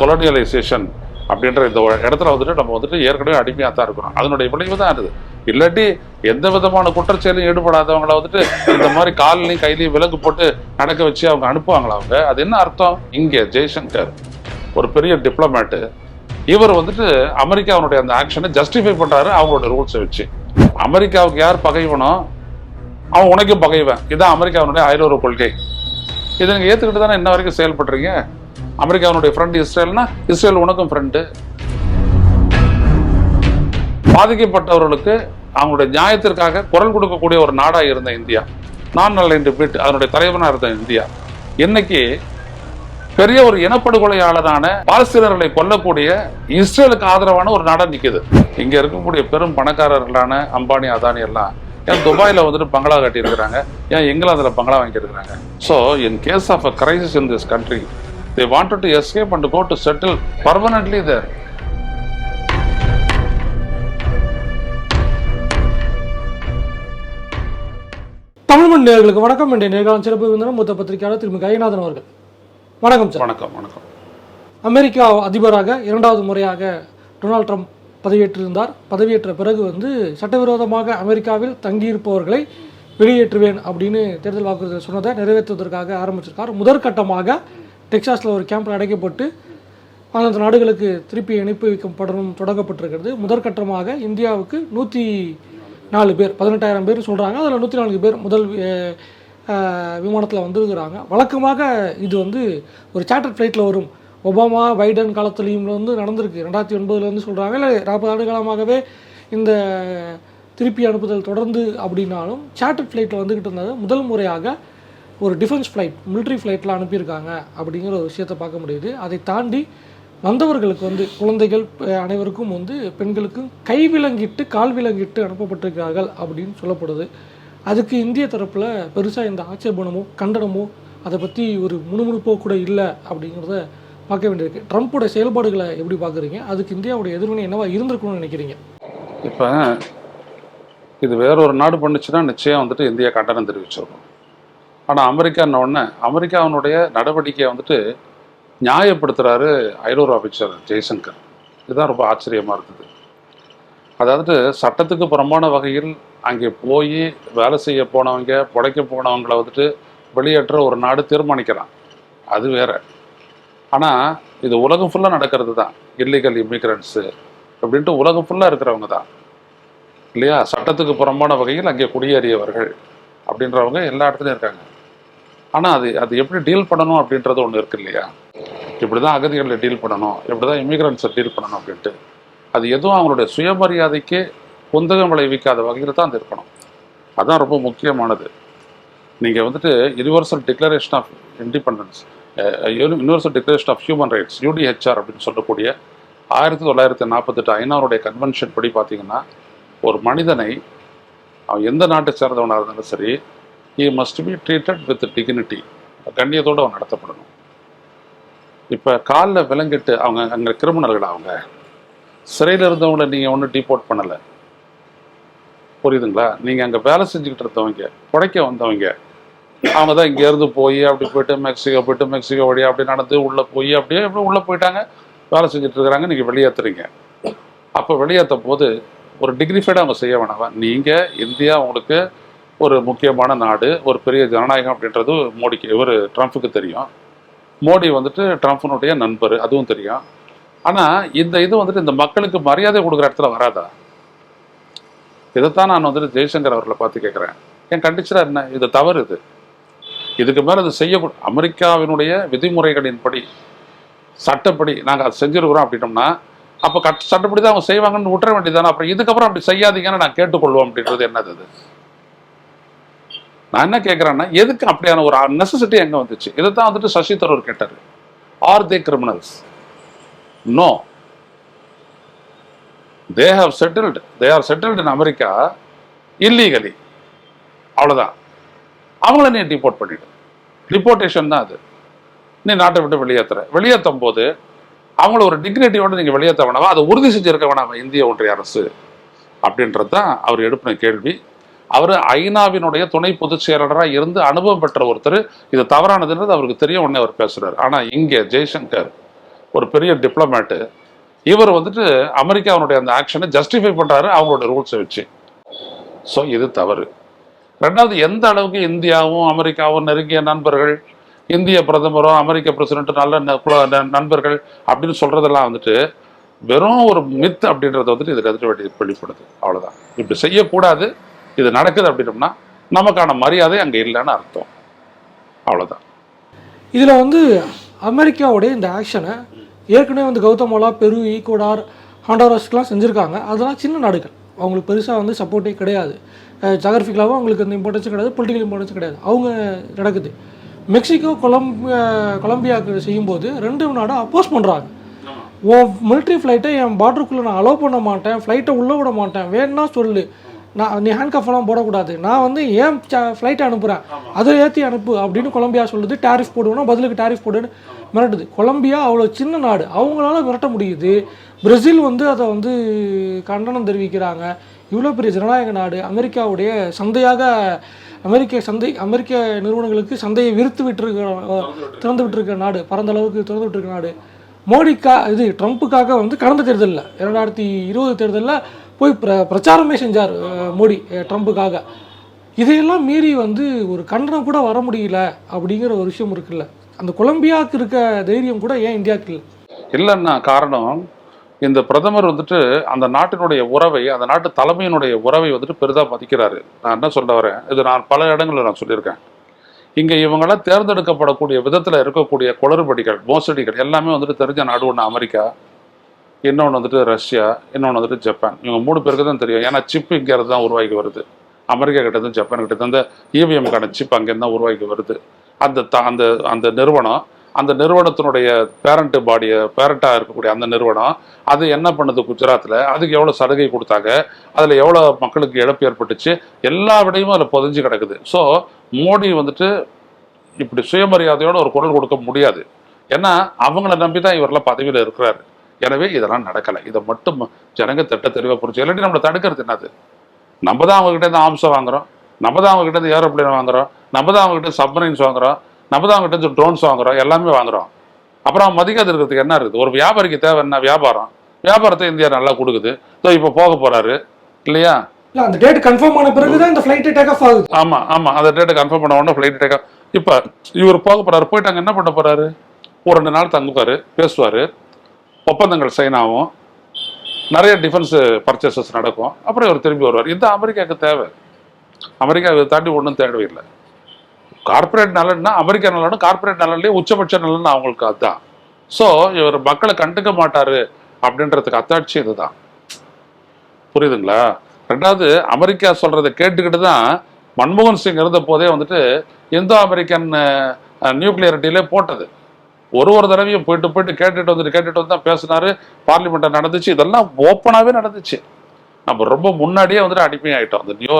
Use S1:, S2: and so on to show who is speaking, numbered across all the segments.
S1: கொலோனியலைசேஷன் அப்படின்ற இந்த இடத்துல வந்துட்டு நம்ம வந்துட்டு ஏற்கனவே அடிமையாக தான் இருக்கிறோம். அதனுடைய விளைவு தான் அது. இல்லாட்டி எந்த விதமான குற்றச்செயலும் ஈடுபடாதவங்கள வந்துட்டு இந்த மாதிரி கால்லையும் கையிலையும் விலங்கு போட்டு நடக்க வச்சு அவங்க அனுப்புவாங்களா அவங்க? அது என்ன அர்த்தம்? இங்கே ஜெய்சங்கர் ஒரு பெரிய டிப்ளமேட்டு இவர் வந்துட்டு அமெரிக்காவுடைய அந்த ஆக்ஷனை ஜஸ்டிஃபை பண்ணுறாரு அவங்களோட ரூல்ஸை வச்சு. அமெரிக்காவுக்கு யார் பகைவனோ அவன் உனக்கும் பகைவன். இதுதான் அமெரிக்காவினுடைய ஐரோர கொள்கை. இதை நீங்கள் ஏற்றுக்கிட்டு தானே இன்ன வரைக்கும் செயல்படுறீங்க அமெரிக்காவினுடைய ஃப்ரெண்ட் இஸ்ரேல்னா இஸ்ரேல் உனக்கும் ஃப்ரெண்டு பாதிக்கப்பட்டவர்களுக்கு அவங்களுடைய நியாயத்திற்காக குரல் கொடுக்கக்கூடிய ஒரு நாடாக இருந்த இந்தியா. நான் நல்ல என்று பிட் அதனுடைய தலைவனாக இருந்த இந்தியா. இன்னைக்கு பெரிய ஒரு இனப்படுகொலையாளரான பாலஸ்தீனர்களை கொல்லக்கூடிய இஸ்ரேலுக்கு ஆதரவான ஒரு நாடாக நிற்குது இங்கே இருக்கக்கூடிய பெரும் பணக்காரர்களான அம்பானி அதானி எல்லாம் ஏன் துபாயில் வந்துட்டு பங்களா கட்டியிருக்கிறாங்க ஏன் இங்கிலாந்தில் பங்களா வாங்கியிருக்கிறாங்க. So in case of a crisis in this country they wanted to escape and go to settle permanently there
S2: Tamil மண் நேயர்களுக்கு வணக்கம். என்ற நேர்காலம் சிறப்பு விருந்தினர் மூத்த பத்திரிகையாளர் திருமி கைநாதன் அவர்கள். வணக்கம் சார்.
S1: வணக்கம் வணக்கம்.
S2: அமெரிக்கா அதிபராக இரண்டாவது முறையாக டொனால்ட் ட்ரம்ப் பதவியேற்றிருந்தார். பதவியேற்ற பிறகு வந்து சட்டவிரோதமாக அமெரிக்காவில் தங்கியிருப்பவர்களை வெளியேற்றுவேன் அப்படின்னு தேர்தல் வாக்குறுதி சொன்னதை நிறைவேற்றுவதற்காக ஆரம்பிச்சிருக்கார். முதற்கட்டமாக டெக்சாஸில் ஒரு கேம்பில் அடைக்கப்பட்டு பதினஞ்சு நாடுகளுக்கு திருப்பி அனுப்பி வைக்கப்படணும் தொடங்கப்பட்டிருக்கிறது. முதற்கட்டமாக இந்தியாவுக்கு நூற்றி நாலு பேர் பதினெட்டாயிரம் பேர் சொல்கிறாங்க அதில் நூற்றி நான்கு பேர் முதல் விமானத்தில் வந்திருக்கிறாங்க. வழக்கமாக இது வந்து ஒரு சார்ட்டர் ஃப்ளைட்டில் வரும். ஒபாமா பைடன் காலத்துலேயும் வந்து நடந்திருக்கு. ரெண்டாயிரத்தி ஒன்பதுலேருந்து சொல்கிறாங்க இல்லை நாற்பது ஆண்டு காலமாகவே இந்த திருப்பி அனுப்புதல் தொடர்ந்து அப்படின்னாலும் சார்ட்டர் ஃப்ளைட்டில் வந்துக்கிட்டு இருந்தது. முதல் முறையாக ஒரு டிஃபென்ஸ் ஃப்ளைட் மிலிட்ரி ஃப்ளைட்டில் அனுப்பியிருக்காங்க அப்படிங்கிற ஒரு விஷயத்தை பார்க்க முடியுது. அதை தாண்டி வந்தவர்களுக்கு வந்து குழந்தைகள் அனைவருக்கும் வந்து பெண்களுக்கும் கை விலங்கிட்டு கால் விலங்கிட்டு அனுப்பப்பட்டிருக்கிறார்கள் அப்படின்னு சொல்லப்படுது. அதுக்கு இந்திய தரப்பில் பெருசாக இந்த ஆட்சேபனமோ கண்டனமோ அதை பற்றி ஒரு முணுமுணுப்போ கூட இல்லை அப்படிங்கிறத பார்க்க வேண்டியிருக்கு. ட்ரம்ப்போட செயல்பாடுகளை எப்படி பார்க்குறீங்க? அதுக்கு இந்தியாவுடைய எதிர்வினை என்னவா இருந்திருக்கும்னு நினைக்கிறீங்க?
S1: இப்போ இது வேற ஒரு நாடு பண்ணுச்சுன்னா நிச்சயம் வந்துட்டு இந்தியா கண்டனம் தெரிவிச்சிருக்கும். ஆனால் அமெரிக்கான்ன உடனே அமெரிக்காவினுடைய நடவடிக்கையை வந்துட்டு நியாயப்படுத்துகிறாரு ஐரோர ஆஃபீஸர் ஜெய்சங்கர். இதுதான் ரொம்ப ஆச்சரியமாக இருந்தது. அதாவது சட்டத்துக்கு புறம்பான வகையில் அங்கே போய் வேலை செய்ய போனவங்க புடைக்க போனவங்களை வந்துட்டு வெளியேற்ற ஒரு நாடு தீர்மானிக்கிறான். அது வேற. ஆனால் இது உலகம் ஃபுல்லாக நடக்கிறது தான். இல்லீகல் இமிக்ரன்ஸு அப்படின்ட்டு உலகம் ஃபுல்லாக இருக்கிறவங்க தான். இல்லையா? சட்டத்துக்கு புறம்பான வகையில் அங்கே குடியேறியவர்கள் அப்படின்றவங்க எல்லா இடத்துலையும் இருக்காங்க. ஆனால் அது அது எப்படி டீல் பண்ணணும் அப்படின்றது ஒன்று இருக்கு இல்லையா? இப்படி தான் அகதிகளை டீல் பண்ணணும் இப்படி தான் இமிகிரன்ஸை டீல் பண்ணணும் அப்படின்ட்டு. அது எதுவும் அவங்களுடைய சுயமரியாதைக்கு குந்தகம் விளைவிக்காத வகையில் தான் அது இருக்கணும். அதுதான் ரொம்ப முக்கியமானது. நீங்கள் வந்துட்டு universal declaration of independence universal declaration of human rights UDHR அப்படின்னு சொல்லக்கூடிய ஆயிரத்தி தொள்ளாயிரத்தி நாற்பத்தெட்டு ஐநாவுடைய கன்வென்ஷன் படி பார்த்தீங்கன்னா ஒரு மனிதனை அவன் எந்த நாட்டை சேர்ந்தவனாக இருந்தாலும் சரி he must be treated with dignity கண்ணியத்தோடு அவன் நடத்தப்படணும். இப்போ காலில் விலங்கிட்டு அவங்க அங்கே கிரிமினல்கள் அவங்க சிறையில் இருந்தவங்களை நீங்கள் ஒன்றும் டிபோர்ட் பண்ணலை. புரியுதுங்களா? நீங்கள் அங்கே வேலை செஞ்சுக்கிட்டு இருந்தவங்க புடைக்க வந்தவங்க அவங்க தான் இங்கேருந்து போய் அப்படி போயிட்டு மெக்சிகோ போயிட்டு மெக்சிகோ வழியாக அப்படி நடந்து உள்ளே போய் அப்படியே எப்படி உள்ளே போயிட்டாங்க. வேலை செஞ்சுட்டு இருக்கிறாங்க நீங்கள் வெளியேற்றுறீங்க அப்போ வெளியேற்ற போது ஒரு டிகிரிஃபைடாக அவங்க செய்ய வேணாம். நீங்கள் இந்தியா உங்களுக்கு ஒரு முக்கியமான நாடு ஒரு பெரிய ஜனநாயகம் அப்படின்றது மோடிக்கு இவர் ட்ரம்ப்புக்கு தெரியும். மோடி வந்துட்டு ட்ரம்ப்னுடைய நண்பர் அதுவும் தெரியும். ஆனால் இந்த இது வந்துட்டு இந்த மக்களுக்கு மரியாதை கொடுக்குற இடத்துல வராதா? இதைத்தான் நான் வந்துட்டு ஜெய்சங்கர் அவர்களை பார்த்து கேட்குறேன். என் கண்டிச்சரா என்ன? இது தவறு இது. இதுக்கு மேலே இது செய்யக்கூட அமெரிக்காவினுடைய விதிமுறைகளின்படி சட்டப்படி நாங்கள் அதை செஞ்சிருக்கிறோம் அப்படின்னோம்னா அப்போ கட் சட்டப்படி தான் அவங்க செய்வாங்கன்னு விட்டுற வேண்டியதானே அப்புறம் இதுக்கப்புறம் அப்படி செய்யாதீங்கன்னு நான் கேட்டுக்கொள்வோம் அப்படின்றது என்னது இது நான் என்ன கேட்குறேன்னா எதுக்கு அப்படியான ஒரு நெசசிட்டி எங்கே வந்துச்சு? இதை தான் வந்துட்டு சசி தரூர் கேட்டார். Are they criminals no they have settled they are settled in America illegally அவ்வளோதான் அவங்கள நீ டிபோர்ட் பண்ணிடு. டிபோர்டேஷன் தான் அது. நீ நாட்டை விட்டு வெளியேற்றுற வெளியேற்றும் போது அவங்கள ஒரு டிக்னிட்டியோடு நீங்கள் வெளியேற்ற வேணாமா? அதை உறுதி செஞ்சுருக்க வேணாமா இந்திய ஒன்றிய அரசு? அப்படின்றது தான் அவர் எழுப்பின கேள்வி. அவர் ஐநாவினுடைய துணை பொதுச் செயலாளராக இருந்து அனுபவம் பெற்ற ஒருத்தர். இது தவறானதுன்றது அவருக்கு தெரியும் உடனே அவர் பேசுகிறார் ஆனால் இங்கே ஜெய்சங்கர் ஒரு பெரிய டிப்ளமேட்டு இவர் வந்துட்டு அமெரிக்காவுடைய அந்த ஆக்ஷனை ஜஸ்டிஃபை பண்ணுறாரு அவங்களோட ரூல்ஸை வச்சு. ஸோ இது தவறு. ரெண்டாவது எந்த அளவுக்கு இந்தியாவும் அமெரிக்காவும் நெருங்கிய நண்பர்கள் இந்திய பிரதமரும் அமெரிக்க பிரசிடென்ட்டும் நல்ல ந- நண்பர்கள் அப்படின்னு சொல்கிறதெல்லாம் வந்துட்டு வெறும் ஒரு மித் அப்படின்றத வந்துட்டு இதுக்கு எதிர்த்து வெளி வெளிப்படுது. அவ்வளோதான் இப்படி செய்யக்கூடாது. இது நடக்குது அப்படின்னோம்னா நமக்கான மரியாதை அங்கே இல்லைன்னு அர்த்தம். அவ்வளவுதான்.
S2: இதில் வந்து அமெரிக்காவுடைய இந்த ஆக்ஷனை ஏற்கனவே வந்து கௌதமோலா பெரு ஈக்குவடார் ஹாண்டோரஸ்க்குலாம் செஞ்சுருக்காங்க. அதெல்லாம் சின்ன நாடுகள். அவங்களுக்கு பெருசாக வந்து சப்போர்ட்டே கிடையாது. ஜாகிரபிக்கலாகவும் அவங்களுக்கு அந்த இம்பார்ட்டன்ஸும் கிடையாது பொலிட்டிக்கல் இம்பார்ட்டன்ஸும் கிடையாது. அவங்க நடக்குது. மெக்சிகோ கொலம்பியா கொலம்பியாவுக்கு செய்யும்போது ரெண்டு நாடும் அப்போஸ் பண்ணுறாங்க உன் மிலிட்ரி ஃப்ளைட்டை என் பார்டருக்குள்ளே நான் அலோவ் பண்ண மாட்டேன் ஃப்ளைட்டை உள்ளே விட மாட்டேன் வேணும்னா சொல்லு. நான் நீ ஹேண்ட் கஃப்லாம் போடக்கூடாது. நான் வந்து ஏன் ஃப்ளைட்டை அனுப்புகிறேன் அதை ஏற்றி அனுப்பு அப்படின்னு கொலம்பியா சொல்லுது. டேரிஃப் போடுவோம்னா பதிலுக்கு டேரிஃப் போடுன்னு மிரட்டுது. கொலம்பியா அவ்வளோ சின்ன நாடு. அவங்களால மிரட்ட முடியுது. பிரேசில் வந்து அதை வந்து கண்டனம் தெரிவிக்கிறாங்க. இவ்வளோ பெரிய ஜனநாயக நாடு. அமெரிக்காவுடைய சந்தையாக அமெரிக்க சந்தை அமெரிக்க நிறுவனங்களுக்கு சந்தையை விரித்து விட்டுருக்க திறந்து விட்டுருக்க நாடு. பரந்த அளவுக்கு திறந்து விட்டுருக்க நாடு. மோடிக்கா இது ட்ரம்ப்புக்காக வந்து கடந்த தேர்தலில் இரண்டாயிரத்தி இருபது தேர்தலில் போய் பிர பிரச்சாரமே செஞ்சார் மோடி ட்ரம்புக்காக. இதையெல்லாம் மீறி வந்து ஒரு கண்டனம் கூட வர முடியல அப்படிங்கிற ஒரு விஷயம் இருக்குல்ல. அந்த கொலம்பியாவுக்கு இருக்க தைரியம் கூட ஏன் இந்தியாவுக்கு இல்லை?
S1: இல்லைன்னா காரணம் இந்த பிரதமர் வந்துட்டு அந்த நாட்டினுடைய உறவை அந்த நாட்டு தலைமையினுடைய உறவை வந்துட்டு பெரிதாக மதிக்கிறாரு. நான் என்ன சொல்ல வரேன்? இது நான் பல இடங்களில் நான் சொல்லியிருக்கேன். இங்கே இவங்களாம் தேர்ந்தெடுக்கப்படக்கூடிய விதத்தில் இருக்கக்கூடிய குளறுபடிகள் மோசடிகள் எல்லாமே வந்துட்டு தெரிஞ்ச நாடு ஒன்று அமெரிக்கா. இன்னொன்று வந்துட்டு ரஷ்யா இன்னொன்று வந்துட்டு ஜப்பான். இவங்க மூணு பேருக்கு தான் தெரியும். ஏன்னா சிப் இங்கேருந்து தான் உருவாகி வருது. அமெரிக்கா கிட்டேருந்து ஜப்பான் கிட்ட அந்த இவிஎம்கான சிப் அங்கேருந்து தான் உருவாகி வருது. அந்த த அந்த அந்த நிறுவனம் அந்த நிறுவனத்தினுடைய பேரண்ட் பாடியை பேரண்ட்டாக இருக்கக்கூடிய அந்த நிறுவனம் அது என்ன பண்ணுது குஜராத்தில் அதுக்கு எவ்வளோ சலுகை கொடுத்தாங்க? அதில் எவ்வளோ மக்களுக்கு இழப்பு ஏற்பட்டுச்சு? எல்லா விடையும் அதில் புதைஞ்சு கிடக்குது. ஸோ மோடி வந்துட்டு இப்படி சுயமரியாதையோட ஒரு குரல் கொடுக்க முடியாது. ஏன்னா அவங்கள நம்பி தான் இவரெல்லாம் பதவியில் இருக்கிறாரு. எனவே இதெல்லாம் நடக்கலை. இதை மட்டும் ஜனங்க திட்ட தெளிவாக புரிஞ்சு இல்லாட்டி நம்மளை தடுக்கிறது என்னது? நம்ம தான் அவங்ககிட்ட இருந்து ஆம்சம் வாங்குறோம். நம்ம தான் அவங்ககிட்ட இருந்து ஏரோப்ளேன் வாங்குறோம். நம்ம தான் அவங்ககிட்ட சப்மரைன்ஸ் வாங்குறோம். நம்ம தான் அவங்ககிட்ட இருந்து ட்ரோன்ஸ் வாங்குறோம். எல்லாமே வாங்குறோம். அப்புறம் மதிக்காது இருக்கிறதுக்கு என்ன இருக்குது? ஒரு வியாபாரிக்கு தேவை என்ன? வியாபாரம். வியாபாரத்தை இந்தியா நல்லா கொடுக்குது. இதோ இப்போ போக போறாரு. இல்லையா?
S2: இல்லை அந்த டேட் கன்ஃபார்ம் ஆன பிறகு தான் இந்த ஃப்ளைட்டே டேக் ஆஃப் ஆகுது.
S1: ஆமா ஆமா. அந்த டேட்டை கன்ஃபார்ம் பண்ண உடனே ஃப்ளைட் டேக் இப்போ இவர் போக போறாரு. போயிட்டு அங்க என்ன பண்ண போறாரு? ஒரு ரெண்டு நாள் தங்குவாரு பேசுவாரு. ஒப்பந்தங்கள் சைன் ஆகும் நிறைய டிஃபென்ஸ் பர்ச்சேசஸ் நடக்கும். அப்புறம் இவர் திரும்பி வருவார். இது அமெரிக்காவுக்கு தேவை. அமெரிக்காவை தாண்டி ஒன்றும் தேவையில்லை. கார்ப்பரேட் நலன்னா அமெரிக்கா நலனும் கார்ப்பரேட் நலன்லேயே உச்சபட்ச நலன் அவங்களுக்கு அதுதான் ஸோ இவர் மக்களை கண்டுக்க மாட்டார் அப்படின்றதுக்கு அத்தாட்சி இதுதான். புரியுதுங்களா? ரெண்டாவது அமெரிக்கா சொல்கிறத கேட்டுக்கிட்டு தான் மன்மோகன் சிங் இருந்த போதே வந்துட்டு இந்தோ அமெரிக்கன் நியூக்ளியர் டீலே போட்டது. ஒரு ஒரு தடவையும் போயிட்டு போயிட்டு கேட்டுட்டு வந்துட்டு கேட்டுட்டு வந்து தான் பேசினாரு. பார்லிமெண்ட்டை நடந்துச்சு. இதெல்லாம் ஓப்பனாகவே நடந்துச்சு. நம்ம ரொம்ப முன்னாடியே வந்துட்டு அடிமையாயிட்டோம் அந்த நியூ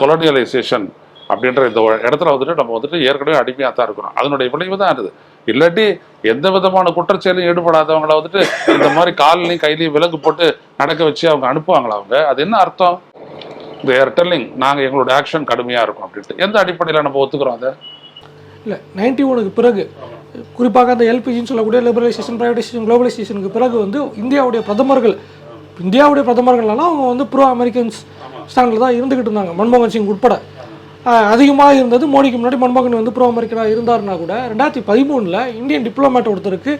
S1: கொலோனியலைசேஷன் அப்படின்ற இந்த இடத்துல வந்துட்டு நம்ம வந்துட்டு ஏற்கனவே அடிமையாக தான் இருக்கிறோம். அதனுடைய விளைவு தான் இருக்குது இல்லாட்டி எந்த விதமான குற்றச்செயலும் ஈடுபடாதவங்கள வந்துட்டு இந்த மாதிரி காலிலையும் கையிலையும் விலங்கு போட்டு நடக்க வச்சு அவங்க அனுப்புவாங்களா அவங்க? அது என்ன அர்த்தம்? தேர் டெல்லிங் நாங்கள் எங்களோட ஆக்ஷன் கடுமையாக இருக்கும் அப்படின்ட்டு. எந்த அடிப்படையில் நம்ம ஒத்துக்கிறோம் அதை?
S2: இல்லை நைன்டி ஒனுக்கு பிறகு குறிப்பாக அந்த எல்பிஜின்னு சொல்லக்கூடிய லிபரலைசேஷன் ப்ரைவேடைசேஷன் குளோபலைசேஷனுக்கு பிறகு வந்து இந்தியாவுடைய பிரதமர்கள் இந்தியாவுடைய பிரதமர்கள்லாம் அவங்க வந்து ப்ரோ அமெரிக்கன்ஸ் ஸ்டாண்டில் தான் இருந்துக்கிட்டு இருந்தாங்க மன்மோகன் சிங் உட்பட. அதிகமாக இருந்தது மோடிக்கு முன்னாடி மன்மோகன் வந்து ப்ரோ அமெரிக்கனாக இருந்தாருன்னா கூட ரெண்டாயிரத்தி பதிமூணில் இந்தியன் டிப்ளமேட் ஒருத்தருக்கு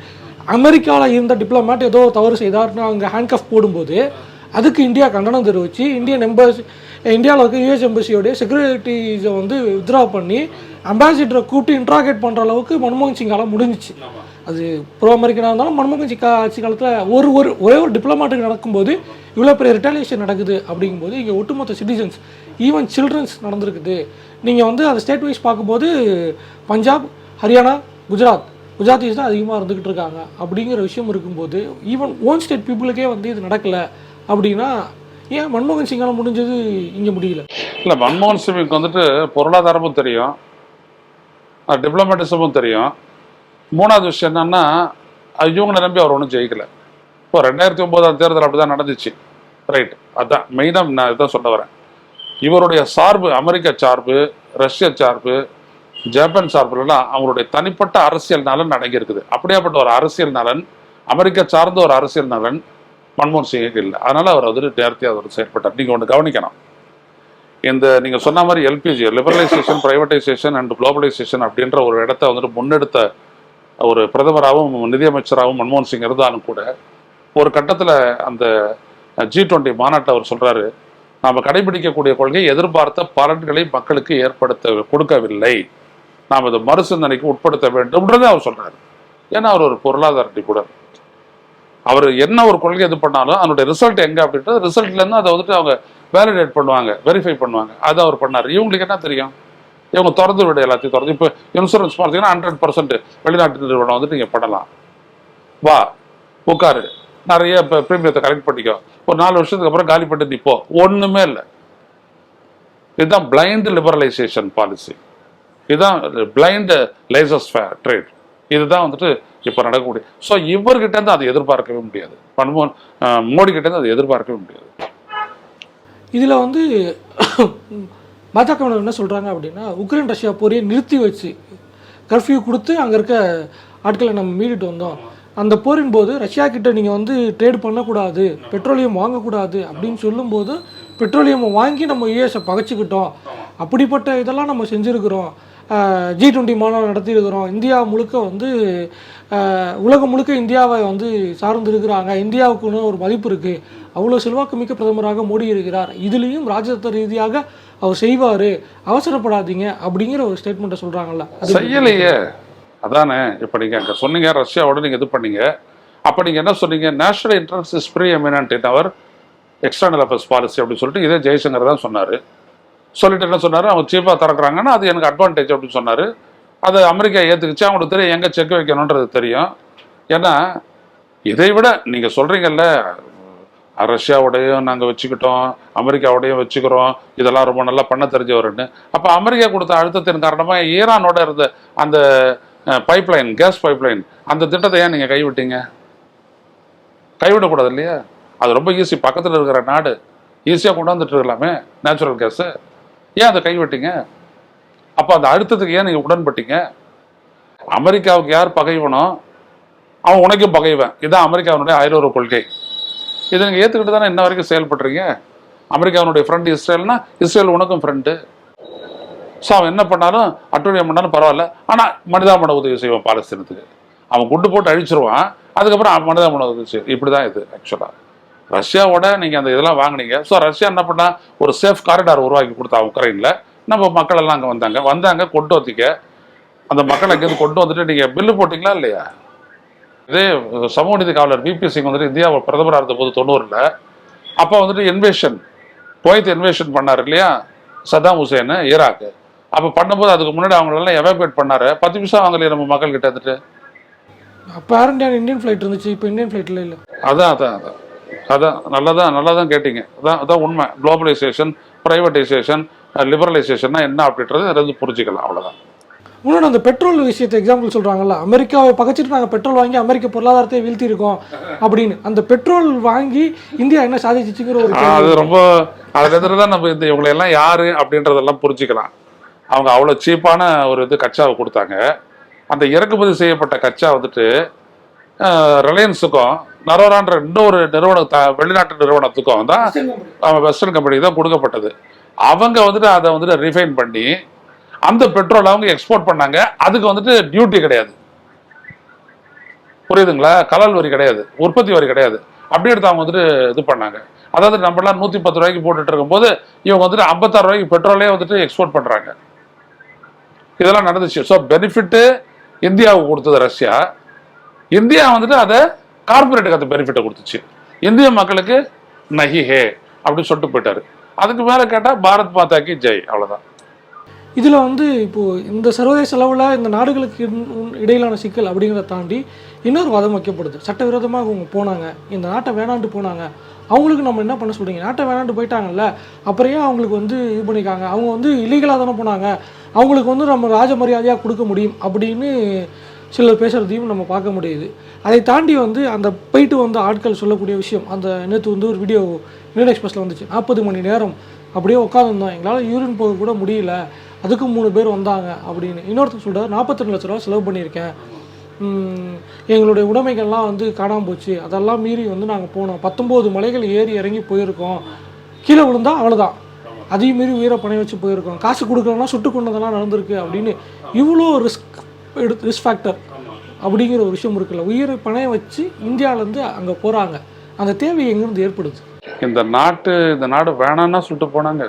S2: அமெரிக்காவில் இருந்த டிப்ளமேட் ஏதோ தவறு செய்தார்னு அவங்க ஹேண்ட்கஃப் போடும்போது அதுக்கு இந்தியா கண்டனம் தெரிவித்து இந்தியன் எம்பசி இந்தியாவில் இருக்க யூஎஸ் எம்பசியோடைய செக்யூரிட்டிஸை வந்து வித்ரா பண்ணி அம்பாசிடரை கூப்பிட்டு இன்ட்ராகேட் பண்ணுற அளவுக்கு மன்மோகன் சிங்கால முடிஞ்சிச்சு. அது ப்ரோ அமெரிக்கனாக இருந்தாலும் மன்மோகன் சிங் ஆட்சி காலத்தில் ஒரு ஒரு ஒரே ஒரு டிப்ளமாட்டுக்கு நடக்கும்போது இவ்வளோ பெரிய ரிட்டாலியேஷன் நடக்குது அப்படிங்கும்போது இங்கே ஒட்டுமொத்த சிட்டிசன்ஸ் ஈவன் சில்ட்ரன்ஸ் நடந்திருக்குது. நீங்கள் வந்து அந்த ஸ்டேட் வைஸ் பார்க்கும்போது பஞ்சாப் ஹரியானா குஜராத் குஜராத்திஸ் தான் அதிகமாக இருந்துக்கிட்டு இருக்காங்க அப்படிங்கிற விஷயம் இருக்கும்போது ஈவன் ஓன் ஸ்டேட் பீப்புளுக்கே வந்து இது நடக்கலை அப்படின்னா ஏன் மன்மோகன் சிங்கால முடிஞ்சது இங்கே முடியல?
S1: இல்லை மன்மோகன் சிங்குக்கு வந்துட்டு பொருளாதாரமும் தெரியும். டிப்ளமேட்டிசமும் தெரியும். மூணாவது விஷயம் என்னன்னா இவங்களை நம்பி அவர் ஒன்றும் ஜெயிக்கல. இப்போ ரெண்டாயிரத்தி ஒன்பதாம் தேர்தல் அப்படிதான் நடந்துச்சு. ரைட் அதான் மெயினாக நான் இதான் சொல்ல வரேன். இவருடைய சார்பு அமெரிக்க சார்பு ரஷ்ய சார்பு ஜப்பான் சார்புலாம் அவங்களுடைய தனிப்பட்ட அரசியல் நலன் அடங்கியிருக்குது அப்படியாப்பட்ட ஒரு அரசியல் நலன் அமெரிக்கா சார்ந்த ஒரு அரசியல் நலன் மன்மோகன் சிங்குக்கு இல்லை. அதனால அவர் வந்துட்டு நேர்த்தியாக அவர் செயல்பட்டார். நீங்கள் ஒன்று கவனிக்கணும். இந்த நீங்க சொன்ன மாதிரி LPG liberalisation privatisation and globalisation அப்படின்ற ஒரு இடத்த வந்துட்டு முன்னெடுத்த ஒரு பிரதமராகவும் நிதியமைச்சராகவும் மன்மோகன் சிங் இருந்தாலும் கூட ஒரு கட்டத்துல அந்த ஜி டுவெண்ட்டி மாநாட்டை அவர் சொல்றாரு நாம கடைபிடிக்கக்கூடிய கொள்கை எதிர்பார்த்த பலன்களை மக்களுக்கு ஏற்படுத்த கொடுக்கவில்லை. நாம் இதை மறுசிந்தனைக்கு உட்படுத்த வேண்டும்ன்றதை அவர் சொல்றாரு. ஏன்னா அவர் ஒரு பொருளாதார நிபுணர் அவர் என்ன ஒரு கொள்கை இது பண்ணாலும் அதனுடைய ரிசல்ட் எங்க அப்படின்றது ரிசல்ட்ல இருந்து அதை வந்துட்டு அவங்க வேலிடேட் பண்ணுவாங்க வெரிஃபை பண்ணுவாங்க. அது அவர் பண்ணாரு. இவங்களுக்கு என்ன தெரியும்? இவங்க திறந்து விட எல்லாத்தையும் திறந்து. இப்போ இன்சூரன்ஸ் பார்த்தீங்கன்னா ஹண்ட்ரட் பர்சன்ட் வெளிநாட்டு நிறுவனம் வந்துட்டு நீங்கள் பண்ணலாம். வா உட்காரு. நிறைய இப்போ ப்ரீமியத்தை கலெக்ட் பண்ணிக்கோ. ஒரு நாலு வருஷத்துக்கு அப்புறம் காலி பண்ணிட்டு நிற்போம் ஒன்றுமே இல்லை. இதுதான் பிளைண்ட் லிபரலைசேஷன் பாலிசி இதுதான் பிளைண்ட் லைசஸ் ஃபேர் ட்ரேட் இதுதான் வந்துட்டு இப்போ நடக்கக்கூடிய. ஸோ இவர்கிட்ட இருந்து அதை எதிர்பார்க்கவே முடியாது. மன்மோகன் மோடி கிட்டேருந்து அதை எதிர்பார்க்கவே முடியாது.
S2: இதில் வந்து பாஜகவினர் என்ன சொல்கிறாங்க அப்படின்னா உக்ரைன் ரஷ்யா போரையை நிறுத்தி வச்சு கர்ஃப்யூ கொடுத்து அங்கே இருக்க ஆட்களை நம்ம மீறிட்டு வந்தோம். அந்த போரின் போது ரஷ்யா கிட்ட நீங்கள் வந்து ட்ரேட் பண்ணக்கூடாது பெட்ரோலியம் வாங்கக்கூடாது அப்படின்னு சொல்லும்போது பெட்ரோலியம் வாங்கி நம்ம யூஎஸை பகைச்சிக்கிட்டோம். அப்படிப்பட்ட இதெல்லாம் நம்ம செஞ்சுருக்கிறோம். ஜி டுவெண்ட்டி மாநாடு நடத்தியிருக்கிறோம். இந்தியா முழுக்க வந்து உலகம் முழுக்க இந்தியாவை வந்து சார்ந்து இருக்கிறாங்க இந்தியாவுக்குன்னு ஒரு மதிப்பு இருக்குது அவ்வளோ செல்வாக்கு மிக்க பிரதமராக மோடி இருக்கிறார். இதுலேயும் ராஜதந்திர ரீதியாக அவர் செய்வார். அவசரப்படாதீங்க அப்படிங்கிற ஒரு ஸ்டேட்மெண்ட்டை சொல்கிறாங்கல்ல
S1: செய்யலையே. அதானே. இப்போ நீங்கள் அங்கே சொன்னீங்க ரஷ்யாவோட நீங்கள் இது பண்ணீங்க. அப்போ நீங்கள் என்ன சொன்னீங்க? National interest is preeminent in our external affairs policy அப்படின்னு சொல்லிட்டு இதே ஜெய்சங்கர் தான் சொன்னார். சொல்லிட்டு என்ன சொன்னார்? அவங்க சீப்பாக திறக்கிறாங்கன்னா அது எனக்கு அட்வான்டேஜ் அப்படின்னு சொன்னார். அதை அமெரிக்கா ஏற்றுக்குச்சு அவங்களுக்கு தெரியும் எங்கே செக் வைக்கணுன்றது தெரியும். ஏன்னா இதை விட நீங்கள் சொல்கிறீங்கல்ல ரஷ்யாவோடையும் நாங்கள் வச்சுக்கிட்டோம் அமெரிக்காவோடையும் வச்சுக்கிறோம். இதெல்லாம் ரொம்ப நல்லா பண்ண தெரிஞ்சவருன்னு. அப்போ அமெரிக்கா கொடுத்த அழுத்தத்தின் காரணமாக ஈரானோட இருந்த அந்த பைப்லைன் கேஸ் பைப்லைன் அந்த திட்டத்தை ஏன் நீங்கள் கைவிட்டீங்க? கைவிடக்கூடாது இல்லையா? அது ரொம்ப ஈஸி பக்கத்தில் இருக்கிற நாடு ஈஸியாக கொண்டாந்துட்டு இருக்கலாமே நேச்சுரல் கேஸு ஏன் அதை கைவிட்டீங்க? அப்போ அந்த அழுத்தத்துக்கு ஏன் நீங்கள் உடன்பட்டீங்க? அமெரிக்காவுக்கு யார் பகைவனோ அவன் உனக்கும் பகைவன். இதுதான் அமெரிக்காவினுடைய ஐரோர கொள்கை. இதை நீங்கள் ஏற்றுக்கிட்டு தானே இன்ன வரைக்கும் செயல்படுறீங்க அமெரிக்காவினுடைய ஃப்ரெண்டு இஸ்ரேல்னா இஸ்ரேல் உனக்கும் ஃப்ரெண்டு ஸோ அவன் என்ன பண்ணாலும் அட்டூழியம் பண்ணாலும் பரவாயில்ல. ஆனால் மனிதாபன உதவி செய்வான் பாலஸ்தீனத்துக்கு. அவன் குண்டு போட்டு அழிச்சிருவான். அதுக்கப்புறம் அவன் உதவி செய்வான். இப்படி தான் இது ஆக்சுவலாக ரஷ்யாவோட நீங்கள் அந்த இதெல்லாம் வாங்குனீங்க. ஸோ ரஷ்யா என்ன பண்ணா ஒரு சேஃப் காரிடார் உருவாக்கி கொடுத்தா உக்ரைனில். நம்ம மக்கள் எல்லாம் அங்கே வந்தாங்க. வந்தாங்க கொண்டு வந்தீங்க. அந்த மக்களை அங்கேருந்து கொண்டு வந்துட்டு நீங்கள் பில்லு போட்டிங்களா இல்லையா? இதே சமூக நீதி காவலர் பிபி சிங் வந்துட்டு இந்தியாவை பிரதமராக இருந்தபோது தொண்ணூறில். அப்போ வந்துட்டு இன்வேஷன் குவைத் இன்வேஷன் பண்ணார் இல்லையா? சதாம் ஹுசேன் ஈராக்கு. அப்போ பண்ணும்போது அதுக்கு முன்னாடி அவங்களெல்லாம் எவாக்குவேட் பண்ணாரு. பத்து நிமிஷம் வாங்கலையே நம்ம மக்கள் கிட்ட வந்துட்டு
S2: அப்போ ஏர் இந்தியா இந்தியன் ஃப்ளைட் இருந்துச்சு? இப்போ இந்தியன் ஃப்ளைட்டில் இல்லை.
S1: அதான் அதான் அதான். அதான் நல்லா தான் நல்லா தான் கேட்டீங்க. அதான் அதான் உண்மை. குளோபலைசேஷன் ப்ரைவேட்டைசேஷன் லிபரலைசேஷன்னா என்ன அப்படின்றது அதை புரிஞ்சுக்கலாம். அவ்வளோதான்
S2: இன்னொன்று அந்த பெட்ரோல் விஷயத்தை எக்ஸாம்பிள் சொல்கிறாங்கல்ல அமெரிக்காவை பகைச்சிட்டு நாங்கள் பெட்ரோல் வாங்கி அமெரிக்க பொருளாதாரத்தை வீழ்த்தி இருக்கோம் அப்படின்னு. அந்த பெட்ரோல் வாங்கி இந்தியா என்ன சாதிச்சிச்சுங்கிற ஒரு
S1: அது ரொம்ப அதுல இருந்து தான் நம்ம இந்த இவங்களை எல்லாம் யாரு அப்படின்றதெல்லாம் புரிஞ்சுக்கலாம். அவங்க அவ்வளோ சீப்பான ஒரு இது கச்சாவை கொடுத்தாங்க. அந்த இறக்குமதி செய்யப்பட்ட கச்சா வந்துட்டு ரிலையன்ஸுக்கும் நரோரான்ற இன்னொரு நிறுவன த- வெளிநாட்டு நிறுவனத்துக்கும் தான் வெஸ்டர்ன் கம்பெனி தான் கொடுக்கப்பட்டது. அவங்க வந்துட்டு அதை வந்துட்டு ரிஃபைன் பண்ணி அந்த பெட்ரோல் அவங்க எக்ஸ்போர்ட் பண்ணாங்க. அதுக்கு வந்துட்டு டியூட்டி கிடையாது. புரியுதுங்களா? கலால் வரி கிடையாது. உற்பத்தி வரி கிடையாது. அப்படி எடுத்து அவங்க வந்துட்டு இது பண்ணாங்க. அதாவது நம்மளாம் நூற்றி பத்து ரூபாய்க்கு போட்டுட்டு இருக்கும்போது இவங்க வந்துட்டு ஐம்பத்தாறு ரூபாய்க்கு பெட்ரோலே வந்துட்டு எக்ஸ்போர்ட் பண்ணுறாங்க இதெல்லாம் நடந்துச்சு. ஸோ பெனிஃபிட்டு இந்தியாவுக்கு கொடுத்தது ரஷ்யா. இந்தியா வந்துட்டு அதை கார்பரேட்டுக்கு அந்த பெனிஃபிட்டை கொடுத்துச்சு. இந்திய மக்களுக்கு நஹி ஹே அப்படின்னு சொல்லிட்டு போயிட்டாரு. அதுக்கு மேலே கேட்டால் பாரத் மாதாக்கு ஜெய். அவ்வளோதான்
S2: இதில் வந்து இப்போது இந்த சர்வதேச அளவில் இந்த நாடுகளுக்கு இன்- இடையிலான சிக்கல் அப்படிங்கிறத தாண்டி இன்னொரு வாதம் வைக்கப்படுது. சட்டவிரோதமாக அவங்க போனாங்க. இந்த நாட்டை வேணாண்டு போனாங்க. அவங்களுக்கு நம்ம என்ன பண்ண சொல்கிறீங்க நாட்டை வேணாண்டு போயிட்டாங்கல்ல? அப்புறம் ஏன் அவங்களுக்கு வந்து இது பண்ணிக்காங்க அவங்க வந்து இல்லீகலாக தானே போனாங்க. அவங்களுக்கு வந்து நம்ம ராஜ மரியாதையாக கொடுக்க முடியும் அப்படின்னு சிலர் பேசுகிறதையும் நம்ம பார்க்க முடியுது. அதை தாண்டி வந்து அந்த போயிட்டு வந்த ஆட்கள் சொல்லக்கூடிய விஷயம் அந்த நேற்று வந்து ஒரு வீடியோ மீன் எக்ஸ்பிரஸில் வந்துச்சு. நாற்பது மணி நேரம். அப்படியே உட்காந்துருந்தோம் எங்களால் யூரின் போக கூட முடியல. அதுக்கு மூணு பேர் வந்தாங்க அப்படின்னு. இன்னொருத்தர் சொல்கிறார் நாற்பத்தெண்டு லட்ச ரூபா செலவு பண்ணியிருக்கேன். எங்களுடைய உடைமைகள்லாம் வந்து காணாமல் போச்சு. அதெல்லாம் மீறி வந்து நாங்கள் போனோம். பத்தொம்போது மலைகள் ஏறி இறங்கி போயிருக்கோம். கீழே விழுந்தா அவ்வளோதான் அதையும் மீறி உயிரை பணைய வச்சு போயிருக்கோம். காசு கொடுக்கலன்னா சுட்டு கொண்டதெல்லாம் நடந்திருக்கு அப்படின்னு இவ்வளோ ரிஸ்க் எடுத்து ரிஸ்க் ஃபேக்டர் அப்படிங்கிற ஒரு விஷயம் இருக்குல்ல. உயிரை பணைய வச்சு இந்தியாவிலேருந்து அங்கே போகிறாங்க அந்த தேவை எங்கேருந்து ஏற்படுது?
S1: இந்த நாட்டு இந்த நாடு வேணான்னா சுட்டு போனாங்க.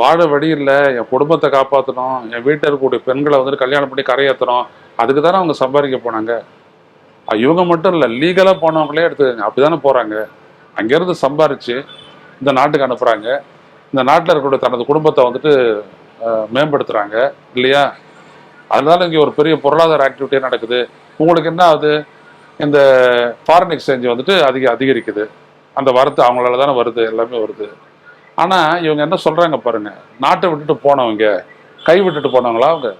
S1: வாழ வழி இல்லை என் குடும்பத்தை காப்பாற்றணும் என் வீட்டில் இருக்கக்கூடிய பெண்களை வந்துட்டு கல்யாணம் பண்ணி கரையேற்றணும் அதுக்கு தானே அவங்க சம்பாதிக்க போனாங்க. இவங்க மட்டும் இல்லை லீகலாக போனவங்களே எடுத்துக்கங்க அப்படி தானே போகிறாங்க அங்கேருந்து சம்பாரித்து இந்த நாட்டுக்கு அனுப்புகிறாங்க இந்த நாட்டில் இருக்கக்கூடிய தனது குடும்பத்தை வந்துட்டு மேம்படுத்துகிறாங்க இல்லையா? அதனால இங்கே ஒரு பெரிய பொருளாதார ஆக்டிவிட்டியாக நடக்குது. உங்களுக்கு என்ன ஆகுது? இந்த ஃபாரின் எக்ஸ்சேஞ்ச் வந்துட்டு அதிக அதிகரிக்குது. அந்த வரத்து அவங்களால தானே வருது எல்லாமே வருது. ஆனால் இவங்க என்ன சொல்கிறாங்க பாருங்க நாட்டை விட்டுட்டு போனவங்க கை விட்டுட்டு போனவங்களா அவங்க?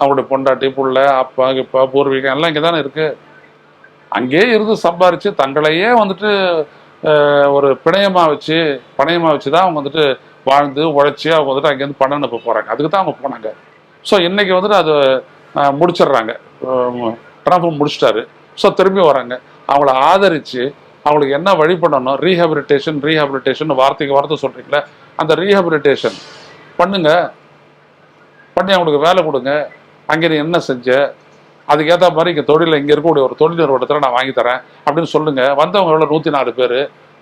S1: அவங்களுடைய பொண்டாட்டி புள்ள அப்பா இப்பா பூர்வீகம் எல்லாம் இங்கே தானே இருக்குது அங்கேயே இருந்து சம்பாரித்து தங்களையே வந்துட்டு ஒரு பிணையமாக வச்சு பணையமாக வச்சு தான் அவங்க வந்துட்டு வாழ்ந்து உழைச்சி அவங்க வந்துட்டு அங்கேருந்து பணம் அனுப்ப போகிறாங்க அதுக்கு தான் அவங்க போனாங்க. ஸோ இன்றைக்கி வந்துட்டு அது முடிச்சிடுறாங்க. அஹ், ட்ரம்ப் முடிச்சிட்டாரு. ஸோ திரும்பி வராங்க. அவங்கள ஆதரித்து அவங்களுக்கு என்ன வழி பண்ணணும்? ரீஹாபிலிட்டேஷன் ரீஹாபிலிட்டேஷன் வார்த்தைக்கு வார்த்தை சொல்றீங்களே அந்த ரீஹாபிலிட்டேஷன் பண்ணுங்க. பண்ணி அவங்களுக்கு வேலை கொடுங்க. அங்கே நீ என்ன செஞ்ச? அதுக்கேற்ற மாதிரி இங்கே தொழில் இங்கே இருக்கக்கூடிய ஒரு தொழில் நிறுவனத்தில் நான் வாங்கி தரேன் அப்படின்னு சொல்லுங்க. வந்தவங்க எவ்வளோ நூற்றி நாலு பேர்.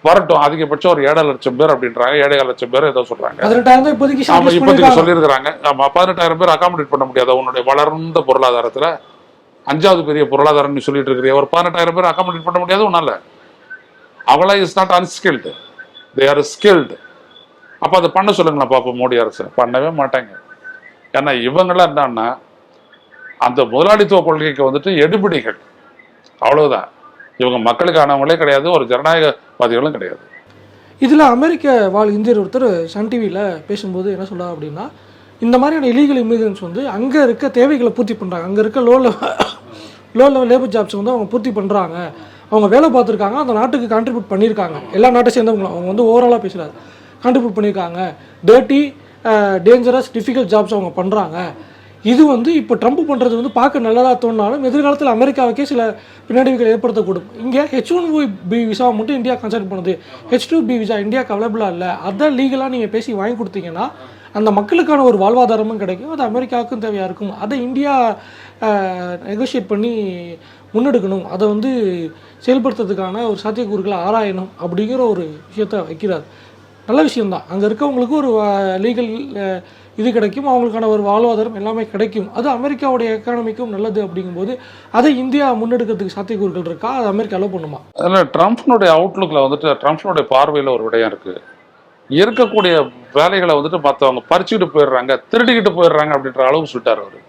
S1: வரட்டும் அதிகபட்சம் ஒரு ஏழரை லட்சம் பேர் அப்படின்றாங்க. ஏழை லட்சம் பேர் ஏதோ சொல்றாங்க. ஆமா இப்போதைக்கு. சொல்லியிருக்கிறாங்க. ஆமா பதினெட்டாயிரம் பேர் அகாமடேட் பண்ண முடியாது. உன்னுடைய வளர்ந்த பொருளாதாரத்துல. அஞ்சாவது பெரிய பொருளாதாரம் நீ சொல்லிட்டு இருக்கிற ஒரு பதினெட்டாயிரம் பேர் அகாமடேட் பண்ண முடியாது உன்னால. அவளா is not unskilled they are skilled அப்போ அதை பண்ண சொல்லுங்களேன் பாப்போம் மோடி அரசு. பண்ணவே மாட்டாங்க. ஏன்னா இவங்களாம் என்னன்னா அந்த முதலாளித்துவ கொள்கைக்கு வந்துட்டு எடுபிடிகள். அவ்வளவுதான். இவங்க மக்களுக்கானவங்களே கிடையாது ஒரு ஜனநாயகவாதிகளும் கிடையாது.
S2: இதில் அமெரிக்க வாழ் இந்தியர் ஒருத்தர் சன் டிவியில் பேசும்போது என்ன சொல்றாரு அப்படின்னா இந்த மாதிரியான இலீகல் இமிகிரன்ஸ் வந்து அங்கே இருக்க தேவைகளை பூர்த்தி பண்ணுறாங்க அங்கே இருக்க low level low level labour jobs வந்து அவங்க பூர்த்தி பண்ணுறாங்க அவங்க வேலை பார்த்துருக்காங்க அந்த நாட்டுக்கு கான்ட்ரிபியூட் பண்ணியிருக்காங்க. எல்லா நாட்டை சேர்ந்தவங்களும். அவங்க வந்து ஓவராலாக பேசுகிறாரு கான்ட்ரிபியூட் பண்ணியிருக்காங்க. டேர்ட்டி டேஞ்சரஸ் டிஃபிகல்ட் ஜாப்ஸ் அவங்க பண்ணுறாங்க இது வந்து இப்போ ட்ரம்ப் பண்ணுறது வந்து பார்க்க நல்லதாக தோணினாலும் எதிர்காலத்தில் அமெரிக்காவுக்கே சில பின்னடைவுகள் ஏற்படுத்தக்கூடும் இங்கே ஹெச் ஒன் பி விசாவை மட்டும் இந்தியா கன்சல்ட் பண்ணுது. ஹெச் டூ பி விசா இந்தியாவுக்கு அவைலபிளாக இல்லை. அதை லீகலாக நீங்கள் பேசி வாங்கி கொடுத்தீங்கன்னா அந்த மக்களுக்கான ஒரு வாழ்வாதாரமும் கிடைக்கும். அது அமெரிக்காவுக்கும் தேவையாக இருக்கும். அதை இந்தியா நெகோஷியேட் பண்ணி முன்னெடுக்கணும். அதை வந்து செயல்படுத்துறதுக்கான ஒரு சாத்தியக்கூறுகளை ஆராயணும் அப்படிங்கிற ஒரு விஷயத்த வைக்கிறார். நல்ல விஷயம்தான். அங்கே இருக்கவங்களுக்கு ஒரு லீகல் இது கிடைக்கும் அவங்களுக்கான ஒரு வாழ்வாதாரம் எல்லாமே கிடைக்கும். அது அமெரிக்காவுடைய எக்கானமிக்கும் நல்லது அப்படிங்கும்போது அதை இந்தியா முன்னெடுக்கிறதுக்கு சாத்தியக்கூறுகள் இருக்கா? அது அமெரிக்கா அலோ பண்ணுமா?
S1: அதில் ட்ரம்ப்னுடைய அவுட்லுக்கில் வந்துட்டு ட்ரம்ப்னுடைய பார்வையில் ஒரு விடயம் இருக்குது இருக்கக்கூடிய வேலைகளை வந்துட்டு மற்றவங்க பறிச்சுக்கிட்டு போயிடுறாங்க திருடிக்கிட்டு போயிடுறாங்க அப்படின்ற அளவுக்கு சொல்லிட்டார் அவர்.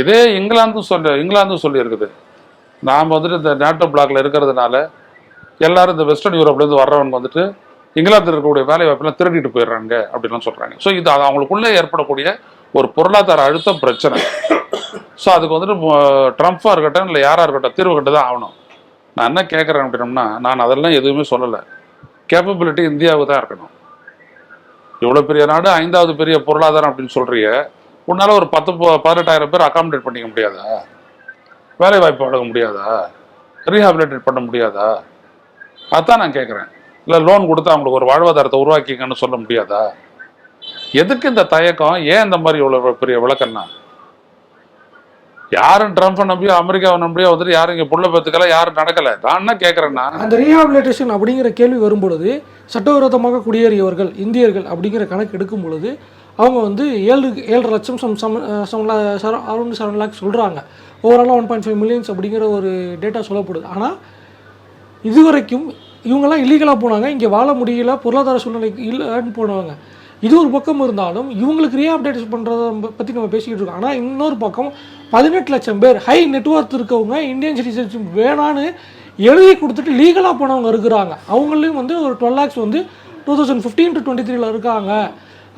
S1: இதே இங்கிலாந்தும் சொல்ல இங்கிலாந்தும் சொல்லியிருக்குது. நாம் வந்துட்டு இந்த நேட்டோ பிளாக்ல இருக்கிறதுனால எல்லாரும் இந்த வெஸ்டர்ன் யூரோப்லேருந்து வர்றவங்க வந்துட்டு இங்கிலாந்தில் இருக்கக்கூடிய வேலை வாய்ப்பெல்லாம் திருடிட்டு போயிடுறாங்க அப்படின்லாம் சொல்கிறாங்க ஸோ இது அது அவங்களுக்குள்ளே ஏற்படக்கூடிய ஒரு பொருளாதார அழுத்தம் பிரச்சனை. ஸோ அதுக்கு வந்துட்டு ட்ரம்ப்பாக இருக்கட்டும் இல்லை யாராக இருக்கட்டும் தீர்வு கட்டு தான் ஆகணும். நான் என்ன கேட்குறேன் அப்படின்னம்னா நான் அதெல்லாம் எதுவுமே சொல்லலை. கேப்பபிலிட்டி இந்தியாவுக்கு தான் இருக்கணும். இவ்வளோ பெரிய நாடு ஐந்தாவது பெரிய பொருளாதாரம் அப்படின்னு சொல்றிய உன்னால் ஒரு பத்து ப- பதினெட்டாயிரம் பேர் அகாமடேட் பண்ணிக்க முடியாதா? வேலை வாய்ப்பு வழங்க முடியாதா? ரீஹாபிலிட்டேட் பண்ண முடியாதா? அதான் நான் கேட்குறேன் இல்லை லோன் கொடுத்து அவங்களுக்கு ஒரு வாழ்வாதாரத்தை உருவாக்கிங்கன்னு சொல்ல முடியாதா? எதுக்கு இந்த தயக்கம்? ஏன் இந்த மாதிரி இவ்வளோ பெரிய விளக்கம்னா? யாரும் ட்ரம்ப்பை நம்பியோ அமெரிக்காவை நம்பியோ வந்துட்டு யாரும் இங்கே புள்ள பத்துக்கல யாரும் நடக்கல. நான் என்ன கேட்குறேன்னா
S2: அந்த ரீஹாபிலிட்டேஷன் அப்படிங்கிற கேள்வி வரும் பொழுது சட்டவிரோதமாக குடியேறியவர்கள் இந்தியர்கள் அப்படிங்கிற கணக்கு எடுக்கும் பொழுது அவங்க வந்து ஏழு ஏழரை லட்சம் some some some around seven lakhs சொல்கிறாங்க ஓவராலாக ஒன் பாயிண்ட் ஃபைவ் மில்லியன்ஸ் அப்படிங்கிற ஒரு டேட்டா சொல்லப்படுது. ஆனால் இதுவரைக்கும் இவங்கெல்லாம் இல்லீகலாக போனாங்க. இங்கே வாழ முடியல பொருளாதார சூழ்நிலைக்கு இல்லைன்னு போனவங்க. இது ஒரு பக்கம் இருந்தாலும் இவங்களுக்கு ரீஅப்டேட் பண்ணுறத பற்றி நம்ம பேசிக்கிட்டு இருக்கோம். ஆனால் இன்னொரு பக்கம் பதினெட்டு லட்சம் பேர் ஹை நெட்ஒர்க் இருக்கவங்க இந்தியன் சிட்டிசன்ஷிப் வேணான்னு எழுதி கொடுத்துட்டு லீகலாக போனவங்க இருக்கிறாங்க. அவங்களையும் வந்து ஒரு டுவெல் லேக்ஸ் வந்து two thousand fifteen to twenty த்ரீல இருக்காங்க.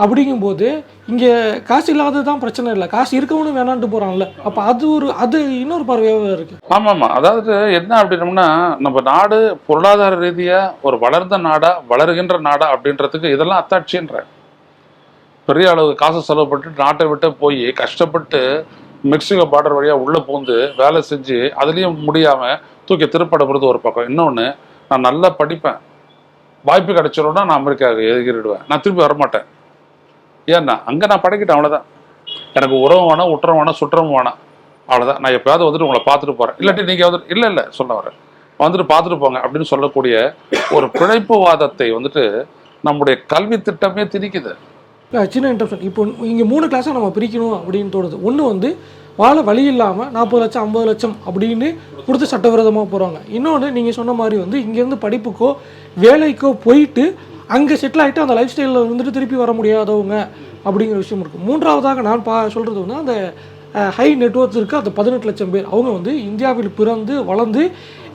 S2: அப்படிங்கும்போது இங்கே காசு இல்லாதது தான் பிரச்சனை இல்லை. காசு இருக்கவனும் வேணான்ட்டு போகிறான்ல அப்போ அது ஒரு அது இன்னொரு பார்வையாக இருக்குது
S1: ஆமாம் ஆமாம் அதாவது என்ன அப்படின்னம்னா நம்ம நாடு பொருளாதார ரீதியாக ஒரு வளர்ந்த நாடா வளருகின்ற நாடா அப்படின்றதுக்கு இதெல்லாம் அத்தாட்சின்ற. பெரிய அளவு காசு செலவு பண்ணிட்டு நாட்டை விட்டு போய் கஷ்டப்பட்டு மெக்சிகோ பார்டர் வழியா உள்ள பூந்து வேலை செஞ்சு அதுலயும் முடியாமல் தூக்கி திருப்படப்படுறது ஒரு பக்கம். இன்னொன்னு நான் நல்லா படிப்பேன். வாய்ப்பு கிடைச்சிடும்னா நான் அமெரிக்காவுக்கு எதிரிடுவேன் நான் திருப்பி வரமாட்டேன். ஏன்னா அங்கே நான் படைக்கிட்டேன் அவ்வளோதான் எனக்கு உறவும் வேணாம் உற்றம் வேணாம் சுற்றம் வேணாம். அவ்வளோதான் நான் எப்பயாவது வந்துட்டு உங்களை பார்த்துட்டு போகிறேன் இல்லாட்டி நீங்கள் வந்து இல்லை இல்லை சொல்ல வரேன். வந்துட்டு பார்த்துட்டு போங்க அப்படின்னு சொல்லக்கூடிய ஒரு பிழைப்புவாதத்தை வந்துட்டு நம்முடைய கல்வி திட்டமே திணிக்குது.
S2: சின்ன இன்டர்ப்ஷன் இப்போ இங்கே மூணு கிளாஸாக நம்ம பிரிக்கணும் அப்படின்னு தோணுது. ஒன்று வந்து வாழ வழி இல்லாமல் நாற்பது லட்சம் ஐம்பது லட்சம் அப்படின்னு கொடுத்து சட்டவிரோதமாக போகிறாங்க இன்னொன்று நீங்கள் சொன்ன மாதிரி வந்து இங்கேருந்து படிப்புக்கோ வேலைக்கோ போயிட்டு அங்கே செட்டில் ஆகிட்டு அந்த லைஃப் ஸ்டைலில் வந்துட்டு திருப்பி வர முடியாதவங்க அப்படிங்கிற விஷயம் இருக்குது மூன்றாவதாக நான் பா சொல்கிறது வந்து அந்த ஹை நெட்ஒர்க் இருக்குது அந்த பதினெட்டு லட்சம் பேர். அவங்க வந்து இந்தியாவில் பிறந்து வளர்ந்து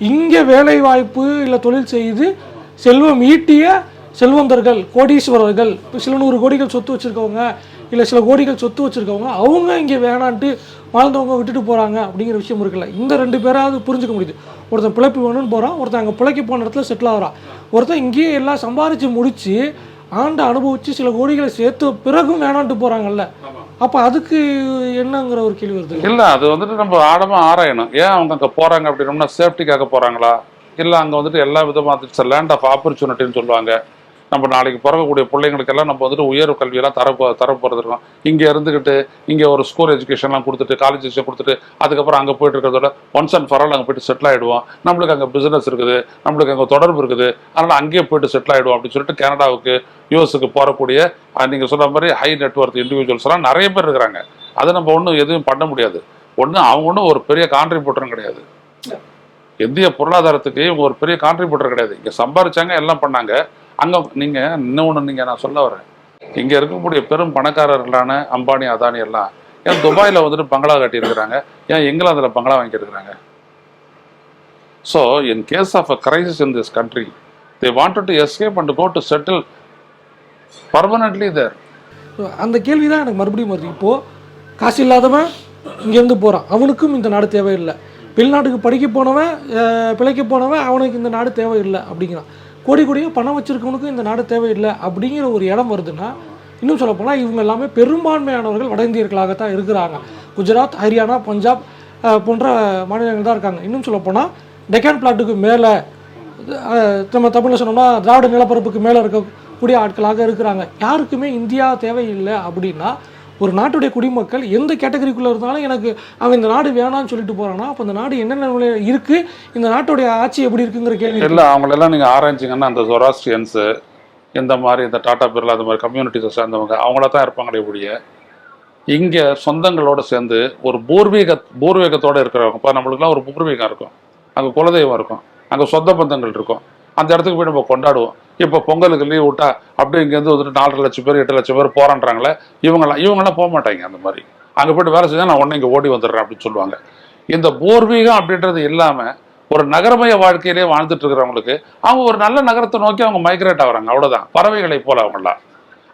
S2: இங்கே வேலை வாய்ப்பு இல்லை தொழில் செய்து செல்வம் ஈட்டிய செல்வந்தர்கள் கோடீஸ்வரர்கள். இப்போ சில நூறு கோடிகள் சொத்து வச்சுருக்கவங்க இல்லை சில கோடிகள் சொத்து வச்சுருக்கவங்க அவங்க இங்கே வேணான்ட்டு வாழ்ந்தவங்க விட்டுட்டு போகிறாங்க அப்படிங்கிற விஷயம் இருக்குல்ல. இந்த ரெண்டு பேராவது புரிஞ்சுக்க முடியுது. ஒருத்தன் பிழைப்பு வேணும்னு போகிறான் ஒருத்தன் அங்கே பிழைக்க போன இடத்துல செட்டில் ஆகிறான். ஒருத்தன் இங்கேயே எல்லாம் சம்பாரித்து முடித்து ஆண்டு அனுபவித்து சில கோடிகளை சேர்த்து பிறகும் வேணான்ட்டு போகிறாங்கல்ல அப்போ அதுக்கு என்னங்கிற ஒரு கேள்வி வருது.
S1: இல்ல அது வந்துட்டு நம்ம ஆழமா ஆராயணும். ஏன் அவங்க அங்க போறாங்க அப்படின்னோம்னா சேஃப்டிக்காக போறாங்களா? இல்ல அங்க வந்துட்டு எல்லா விதமா இட்ஸ் லேண்ட் ஆஃப் ஆப்பர்ச்சுனிட்டின்னு சொல்லுவாங்க. நம்ம நாளைக்கு பிறக்கக்கூடிய பிள்ளைங்களுக்கெல்லாம் நம்ம வந்துட்டு உயர்வு கல்வியெல்லாம் தர தர போறது இருக்கோம் இங்க இருந்துகிட்டு இங்கே ஒரு ஸ்கூல் எஜுகேஷன்லாம் கொடுத்துட்டு காலேஜ் எஜுகேஷன் கொடுத்துட்டு அதுக்கப்புறம் அங்கே போயிட்டு இருக்கிறதோட ஒன்ஸ் அண்ட் ஃபார் ஆல் போயிட்டு செட்டில் ஆகிடுவோம் நம்மளுக்கு அங்கே பிசினஸ் இருக்குது நம்மளுக்கு அங்கே தொடர்பு இருக்குது. அதனால அங்கேயே போயிட்டு செட்டில் ஆயிடுவோம் அப்படின்னு சொல்லிட்டு கனடாவுக்கு யூஎஸ்க்கு போகக்கூடிய நீங்கள் நீங்க சொன்ன மாதிரி ஹை நெட்ஒர்க் இண்டிவிஜுவல்ஸ் எல்லாம் நிறைய பேர் இருக்கிறாங்க. அதை நம்ம ஒன்றும் எதுவும் பண்ண முடியாது. ஒன்று அவங்க ஒன்றும் ஒரு பெரிய கான்ட்ரிபியூட்டரும் கிடையாது. இந்திய பொருளாதாரத்துக்கு இவங்க ஒரு பெரிய கான்ட்ரிபியூட்டர் கிடையாது. இங்கே சம்பாரிச்சாங்க எல்லாம் பண்ணாங்க. அங்கே நீங்கள் இன்னொன்று நீங்கள் நான் சொல்ல வரேன். இங்கே இருக்கக்கூடிய பெரும் பணக்காரர்களான அம்பானி அதானி எல்லாம் ஏன் துபாயில் வந்துட்டு பங்களா கட்டியிருக்கிறாங்க? ஏன் இங்கிலாந்தில் பங்களா வாங்கியிருக்கிறாங்க? So in case of a crisis in this country they wanted to escape and go to settle permanently there
S2: அந்த கேள்வி தான் எனக்கு மறுபடியும் வருது. இப்போது காசு இல்லாதவன் இங்கேருந்து போகிறான் அவனுக்கும் இந்த நாடு தேவையில்லை. வெளிநாட்டுக்கு படிக்க போனவன் பிழைக்க போனவன் அவனுக்கு இந்த நாடு தேவையில்லை அப்படிங்கிறான். கோடி கோடியாக பணம் வச்சிருக்கவனுக்கும் இந்த நாடு தேவையில்லை அப்படிங்கிற ஒரு இடம் வருதுன்னா இன்னும் சொல்லப்போனால் இவங்க எல்லாமே பெரும்பான்மையானவர்கள் வட இந்தியர்களாகத்தான் இருக்கிறாங்க. குஜராத் ஹரியானா பஞ்சாப் போன்ற மாநிலங்கள் தான் இருக்காங்க. இன்னும் சொல்லப்போனால் டெக்கான் பிளாட்டுக்கு மேலே நம்ம தமிழில் சொன்னோம்னா திராவிட நிலப்பரப்புக்கு மேலே இருக்கக்கூடிய ஆட்களாக இருக்கிறாங்க. யாருக்குமே இந்தியா தேவையில்லை அப்படின்னா ஒரு நாட்டுடைய குடிமக்கள் எந்த கேட்டகரிக்குள்ளே இருந்தாலும் எனக்கு அவன் இந்த நாடு வேணாம்னு சொல்லிட்டு போகிறான்னா அப்போ இந்த நாடு என்ன இருக்குது இந்த நாட்டுடைய ஆட்சி எப்படி இருக்குங்கிற கேள்வி.
S1: இல்லை அவங்களெல்லாம் நீங்கள் ஆராய்ச்சிங்கன்னா அந்த ஜொராஸ்ட்ரியன்ஸு இந்த மாதிரி இந்த டாட்டா பிர்லா அந்த மாதிரி கம்யூனிட்டிஸை சேர்ந்தவங்க அவங்கள தான் இருப்பாங்களே ஒழிய இங்கே சொந்தங்களோட சேர்ந்து ஒரு பூர்வீக பூர்வீகத்தோடு இருக்கிறவங்க இப்போ நம்மளுக்குலாம் ஒரு பூர்வீகம் இருக்கும். அங்கே குலதெய்வம் இருக்கும். அங்கே சொந்த பந்தங்கள் இருக்கும். அந்த இடத்துக்கு போய் நம்ம கொண்டாடுவோம். இப்போ பொங்கலுக்கு லீவ் விட்டா அப்படியே இங்கேருந்து வந்துட்டு நாலரை லட்சம் பேர் எட்டு லட்சம் பேர் போறான்றாங்களே இவங்கெல்லாம் இவங்கெல்லாம் போக மாட்டாங்க அந்த மாதிரி. அங்கே போயிட்டு வேலை செஞ்சால் நான் உடனே இங்கே ஓடி வந்துடுறேன் அப்படின்னு சொல்லுவாங்க. இந்த பூர்வீகம் அப்படின்றது இல்லாமல் ஒரு நகரமய வாழ்க்கையிலே வாழ்ந்துட்டு இருக்கிறவங்களுக்கு அவங்க ஒரு நல்ல நகரத்தை நோக்கி அவங்க மைக்ரேட் ஆகுறாங்க. அவ்வளோதான் பறவைகளை போல அவங்களாம்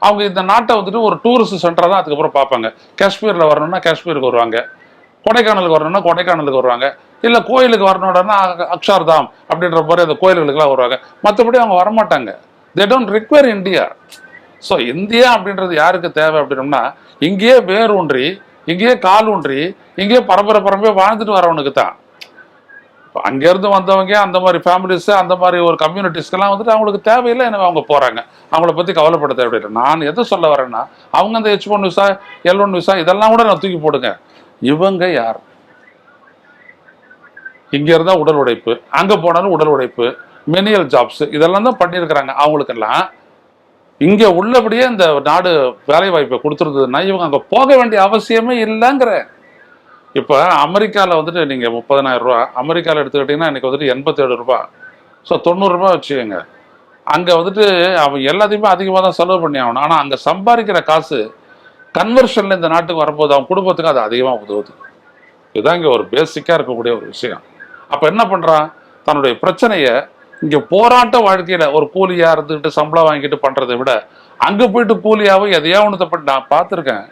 S1: அவங்க இந்த நாட்டை வந்துட்டு ஒரு டூரிஸ்ட் சென்டராக தான் அதுக்கப்புறம் பார்ப்பாங்க. காஷ்மீரில் வரணும்னா காஷ்மீருக்கு வருவாங்க. கொடைக்கானலுக்கு வரணும்னா கொடைக்கானலுக்கு வருவாங்க. இல்லை கோயிலுக்கு வரணும்னா அக்ஷார்தாம் அப்படின்ற மாதிரி அந்த கோயில்களுக்கெல்லாம் வருவாங்க. மற்றபடி அவங்க வரமாட்டாங்க. They don't require India so India அப்படின்றது யாருக்கு தேவை அப்படின்னோம்னா இங்கேயே வேர் ஊன்றி இங்கேயே கால் ஊன்றி இங்கேயே பரம்பரை பரம்பரையாக வாழ்ந்துட்டு வரவனுக்கு தான். இப்போ அங்கேருந்து வந்தவங்க அந்த மாதிரி ஃபேமிலிஸு அந்த மாதிரி ஒரு கம்யூனிட்டிஸ்க்கெல்லாம் வந்துட்டு அவங்களுக்கு தேவையில்லை எனவே அவங்க போகிறாங்க அவங்கள பற்றி கவலைப்பட தேவையில்லை நான் எதை சொல்ல வரேன்னா அவங்க அந்த H one visa L one visa இதெல்லாம் கூட நான் தூக்கி போடுங்க. இவங்க யார்? இங்கே இருந்தால் உடல் உழைப்பு அங்கே போனாலும் உடல் உழைப்பு மெனியல் ஜாப்ஸ் இதெல்லாம் தான் பண்ணியிருக்கிறாங்க. அவங்களுக்கெல்லாம் இங்கே உள்ளபடியே இந்த நாடு வேலை வாய்ப்பை கொடுத்துருந்ததுன்னா இவங்க அங்கே போக வேண்டிய அவசியமே இல்லைங்கிற. இப்போ அமெரிக்காவில் வந்துட்டு நீங்கள் முப்பதனாயிரம் ரூபா அமெரிக்காவில் எடுத்துக்கிட்டிங்கன்னா இன்னைக்கு வந்துட்டு எண்பத்தேழு ரூபாய் ஸோ தொண்ணூறுரூபா வச்சுக்கோங்க. அங்கே வந்துட்டு அவன் எல்லாத்தையுமே அதிகமாக தான் செலவு பண்ணி ஆகணும். ஆனால் அங்கே சம்பாதிக்கிற காசு கன்வர்ஷனில் இந்த நாட்டுக்கு வரும்போது அவன் குடும்பத்துக்கு அது அதிகமாக உதவுது. இதுதான் இங்கே ஒரு பேசிக்காக இருக்கக்கூடிய ஒரு விஷயம். அப்ப என்ன பண்றான்? தன்னுடைய பிரச்சனைய இங்க போராட்ட வாழ்க்கையில ஒரு கூலியா இருந்துகிட்டு சம்பளம் வாங்கிட்டு பண்றதை விட அங்க போயிட்டு கூலியாவும் எதையா ஒன்று நான் பார்த்துருக்கேன்.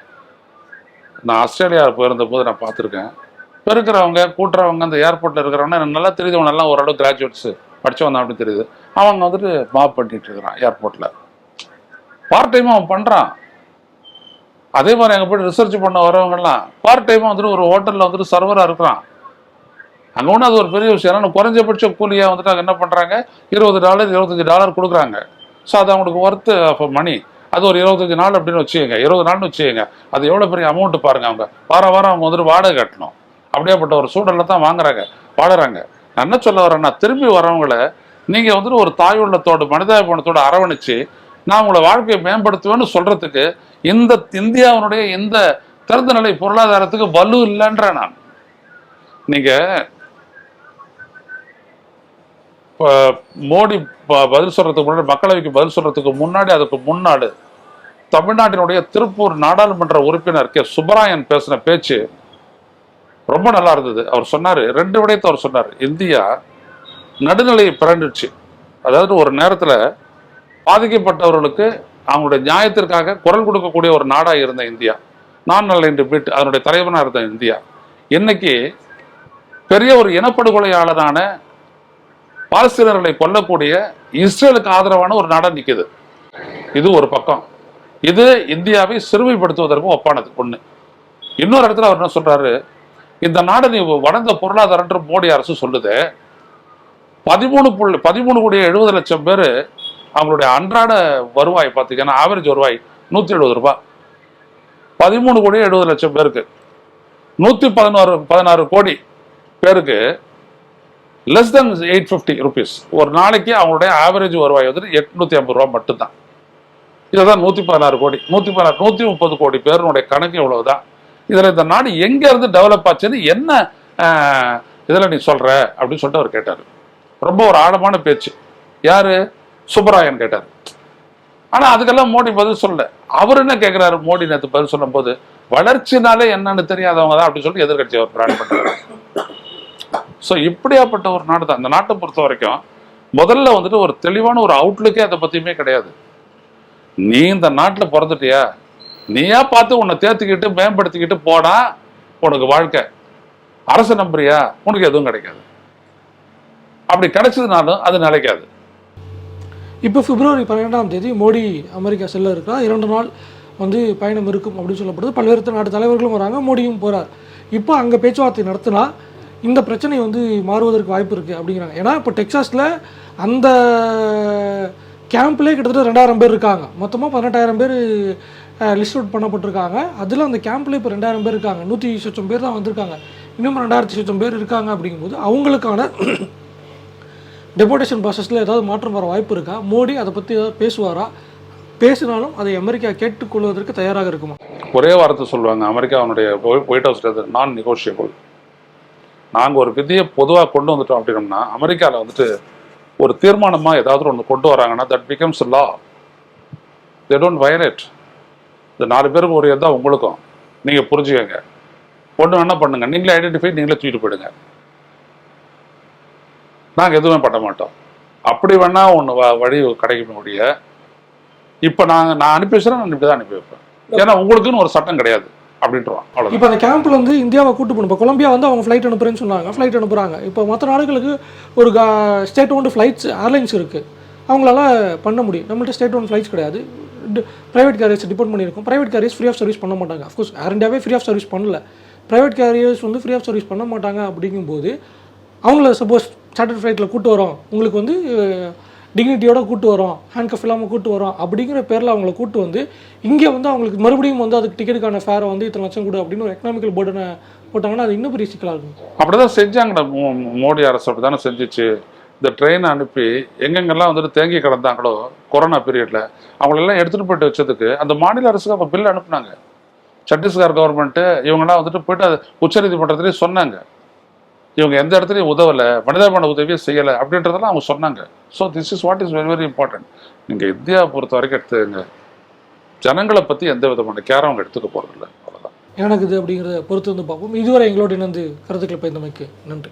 S1: நான் ஆஸ்திரேலியா போயிருந்த போது நான் பார்த்துருக்கேன். இருக்கிறவங்க கூட்டுறவங்க அந்த ஏர்போர்ட்ல இருக்கிறவங்க எனக்கு நல்லா அவன் எல்லாம் ஓரளவு கிராஜுவேட்ஸ் படிச்சவன் தான் தெரியுது. அவங்க வந்துட்டு மாப் பண்ணிட்டு இருக்கிறான் ஏர்போர்ட்ல பார்ட் டைம் அவன் பண்றான். அதே மாதிரி அங்கே போயிட்டு ரிசர்ச் பண்ண வரவங்கலாம் பார்ட் டைமாக வந்துட்டு ஒரு ஹோட்டலில் வந்துட்டு சர்வராக இருக்கிறான். அங்கே ஒன்றும் அது ஒரு பெரிய விஷயம் ஏன்னா குறைஞ்சபட்ச கூலியாக வந்துட்டு அங்கே என்ன பண்ணுறாங்க இருபது டாலர் இருபத்தஞ்சி டாலர் கொடுக்குறாங்க. ஸோ அது அவங்களுக்கு ஒர்த்து ஆஃப் மணி அது ஒரு இருபத்தஞ்சி நாள் அப்படின்னு வச்சுக்கோங்க. இருபது நாள்னு வச்சுக்கோங்க. அது எவ்வளோ பெரிய அமௌண்ட் பாருங்க அவங்க. வாரம் வாரம் அவங்க வந்துட்டு வாடகை கட்டணும். அப்படியேப்பட்ட ஒரு சூழலில் தான் வாங்குறாங்க வாடுறாங்க. நான் என்ன சொல்ல வரேன்னா திரும்பி வரவங்கள நீங்கள் வந்துட்டு ஒரு தாய் உள்ளத்தோட மனிதாபிமானத்தோட அரவணைச்சு நான் உங்களை வாழ்க்கையை மேம்படுத்துவேன்னு சொல்றதுக்கு இந்த இந்தியாவினுடைய இந்த திறந்த நிலை பொருளாதாரத்துக்கு வலு இல்லைன்ற நான். நீங்கள் மோடி ப- பதில் சொல்றதுக்கு முன்னாடி மக்களவைக்கு பதில் சொல்றதுக்கு முன்னாடி அதுக்கு முன்னாடி தமிழ்நாட்டினுடைய திருப்பூர் நாடாளுமன்ற உறுப்பினர் கே. சுப்பராயன் பேசின பேச்சு ரொம்ப நல்லா இருந்தது. அவர் சொன்னார் ரெண்டு விடயத்தை அவர் சொன்னார். இந்தியா நடுநிலையை பிறண்டுச்சு அதாவது ஒரு நேரத்தில் பாதிக்கப்பட்டவர்களுக்கு அவங்களுடைய நியாயத்திற்காக குரல் கொடுக்கக்கூடிய ஒரு நாடாக இருந்த இந்தியா. நான் நல்ல என்று வீட்டு அதனுடைய தலைவனாக இருந்த இந்தியா. இன்னைக்கு பெரிய ஒரு இனப்படுகொலையாளரான பாலஸ்தீனர்களை கொல்லக்கூடிய இஸ்ரேலுக்கு ஆதரவான ஒரு நாடாக நிற்கிது. இது ஒரு பக்கம். இது இந்தியாவை சிறுமைப்படுத்துவதற்கும் ஒப்பானது. ஒன்று இன்னொரு இடத்துல அவர் என்ன சொல்றாரு? இந்த நாடு நீ வளர்ந்த பொருளாதாரன்ற மோடி அரசு சொல்லுது. பதிமூணு புள்ளி பதிமூணு கோடி எழுபது லட்சம் பேர் அவங்களுடைய அன்றாட வருவாய் பார்த்தீங்கன்னா ஆவரேஜ் வருவாய் நூற்றி எழுபது ரூபாய். பதிமூணு கோடி எழுபது லட்சம் பேருக்கு. நூற்றி பதினாறு பதினாறு கோடி பேருக்கு less than eight fifty rupees ஒரு நாளைக்கு அவங்களுடைய ஆவரேஜ் வருவாய் வந்துட்டு எட்நூத்தி ஐம்பது ரூபா மட்டும்தான். இதுதான் நூற்றி பதினாறு கோடி. நூற்றி பதினாறு நூற்றி முப்பது கோடி பேருனுடைய கணக்கு இவ்வளவுதான். இதில் இந்த நாடு எங்க இருந்து டெவலப் ஆச்சுன்னு என்ன ஆஹ், இதுல நீ சொல்ற அப்படின்னு சொல்லிட்டு அவர் கேட்டார். ரொம்ப ஒரு ஆழமான பேச்சு. யாரு? சுப்பராயன் கேட்டார். ஆனா அதுக்கெல்லாம் மோடி பதில் சொல்லல. அவர் என்ன கேட்கிறாரு மோடி நேற்று பதில் சொல்லும்போது வளர்ச்சினாலே என்னன்னு தெரியாதவங்க தான் அப்படின்னு சொல்லி எதிர்கட்சி அவர் பிளான் பண்ணுறாரு ஸோ இப்படியாப்பட்ட ஒரு நாடு தான். இந்த நாட்டை பொறுத்த வரைக்கும் முதல்ல வந்துட்டு ஒரு தெளிவான ஒரு அவுட்லுக்கே அதை பற்றியுமே கிடையாது. நீ இந்த நாட்டில் பிறந்துட்டியா? நீயா பார்த்து உன்னை தேர்த்துக்கிட்டு மேம்படுத்திக்கிட்டு போனா உனக்கு வாழ்க்கை. அரசு நம்புறியா? உனக்கு எதுவும் கிடைக்காது. அப்படி கிடைச்சதுனாலும் அது நிலைக்காது.
S2: இப்போ பிப்ரவரி பன்னிரெண்டாம் தேதி மோடி அமெரிக்கா செல்ல இருக்கா இரண்டு நாள் வந்து பயணம் இருக்கும் அப்படின்னு சொல்லப்படுது. பல்வேறு நாட்டு தலைவர்களும் வராங்க மோடியும் போறார். இப்போ அங்கே பேச்சுவார்த்தை நடத்தினா இந்த பிரச்சனை வந்து மாறுவதற்கு வாய்ப்பு இருக்குது அப்படிங்கிறாங்க. ஏன்னா இப்போ டெக்ஸாஸில் அந்த கேம்ப்லேயே கிட்டத்தட்ட ரெண்டாயிரம் பேர் இருக்காங்க. மொத்தமாக பதினெட்டாயிரம் பேர் லிஸ்ட் அவுட் பண்ணப்பட்டிருக்காங்க. அதில் அந்த கேம்ப்லேயே இப்போ ரெண்டாயிரம் பேர் இருக்காங்க. நூற்றி சொச்சம் பேர் தான் வந்திருக்காங்க. இன்னும் ரெண்டாயிரத்தி சொச்சம் பேர் இருக்காங்க அப்படிங்கும்போது அவங்களுக்கான டெபோட்டேஷன் ப்ராசஸில் ஏதாவது மாற்றம் வர வாய்ப்பு இருக்கா? மோடி அதை பற்றி ஏதாவது பேசுவாரா? பேசினாலும் அதை அமெரிக்கா கேட்டுக்கொள்வதற்கு தயாராக இருக்குமா?
S1: ஒரே வார்த்தை சொல்லுவாங்க. அமெரிக்காவுடைய ஒயிட் ஹவுஸ் நான் நெகோஷியபிள் நாங்கள் ஒரு விதியை பொதுவாக கொண்டு வந்துட்டோம் அப்படின்னோம்னா அமெரிக்காவில் வந்துட்டு ஒரு தீர்மானமாக ஏதாவது ஒன்று கொண்டு வராங்கன்னா that becomes law they don't violate இந்த நாலு பேருக்கு ஒரு தான் உங்களுக்கும் நீங்கள் புரிஞ்சுக்கோங்க. ஒன்று வேணால் பண்ணுங்க. நீங்களே ஐடென்டிஃபை நீங்களே தூக்கிட்டு போயிடுங்க. நாங்கள் எதுவுமே பண்ண மாட்டோம். அப்படி வேணா ஒன்று வழி கிடைக்க முடிய இப்போ நாங்கள் நான் அனுப்பி வச்சுறேன் நான் இப்படி தான் அனுப்பி வைப்பேன். ஏன்னா உங்களுக்குன்னு ஒரு சட்டம் கிடையாது. அப்படின்றோம். அவ்வளோ
S2: இப்போ அந்த கேம்ப்ல வந்து இந்தியாவை கூட்டு போகணும். இப்போ கொலம்பியா வந்து அவங்க ஃப்ளைட் அனுப்புறேன்னு சொன்னாங்க. ஃப்ளைட் அனுப்புறாங்க. இப்போ மற்ற நாடுகளுக்கு ஒரு ஸ்டேட் ஓன்டு ஃப்ளைட்ஸ் ஏர்லைன்ஸ் இருக்குது அவங்களால பண்ண முடியும். நம்மள்ட்ட ஸ்டேட் ஓன் ஃப்ளைட்ஸ் கிடையாது ப்ரைவேட் கேரியர்ஸ் டிபெண்ட் பண்ணியிருக்கோம். Private carriers free of service பண்ண மாட்டாங்க. அஃப்கோர்ஸ் ஏர் இண்டியாவே ஃப்ரீ ஆஃப் சர்வீஸ் பண்ணல. ப்ரைவேட் கேரியர்ஸ் வந்து ஃப்ரீ ஆஃப் சர்வீஸ் பண்ண மாட்டாங்க அப்படிங்கும்போது அவங்கள சப்போஸ் சார்ட்டர் ஃப்ளைட்டில் கூட்டு வரோம். உங்களுக்கு வந்து டிக்னிட்டியோட கூட்டு வரோம் ஹேண்ட்கஃப் இல்லாமல் கூட்டு வரோம் அப்படிங்கிற பேரில் அவங்கள கூட்டு வந்து இங்கே வந்து அவங்களுக்கு மறுபடியும் வந்து அதுக்கு டிக்கெட்டுக்கான ஃபேரை வந்து இத்தனை லட்சம் கொடு அப்படின்னு ஒரு எக்கனாமிக்கல் போர்டனை போட்டாங்கன்னா அது இன்னும் பெரிய சிக்கலாக இருக்கும்.
S1: அப்படிதான் செஞ்சாங்கடா மோ- மோடி அரசு அப்படிதானே செஞ்சுச்சு. இந்த ட்ரெயினை அனுப்பி எங்கெங்கெல்லாம் வந்துட்டு தேங்கி கிடந்தாங்களோ கொரோனா பீரியடில் அவங்களெல்லாம் எடுத்துகிட்டு போயிட்டு வச்சதுக்கு அந்த மாநில அரசுக்கு அப்போ பில் அனுப்புனாங்க. சத்தீஸ்கர் கவர்மெண்ட்டு இவங்கெல்லாம் வந்துட்டு போயிட்டு அது உச்சநீதிமன்றத்திலேயே சொன்னாங்க. இவங்க எந்த இடத்துலையும் உதவலை மனிதமான உதவியே செய்யலை அப்படின்றதெல்லாம் அவங்க சொன்னாங்க. So this is what is very very important நீங்கள் இந்தியாவை பொறுத்த வரைக்கும் எடுத்துங்க ஜனங்களை பற்றி எந்த விதமான கேரம் அவங்க எடுத்துக்க போகிறதில்ல அவ்வளோதான்
S2: எனக்கு இது அப்படிங்கிறத பொறுத்து வந்து பார்ப்போம். இதுவரை எங்களோட இணைந்து கருத்துக்களை பயந்தமைக்கு நன்றி.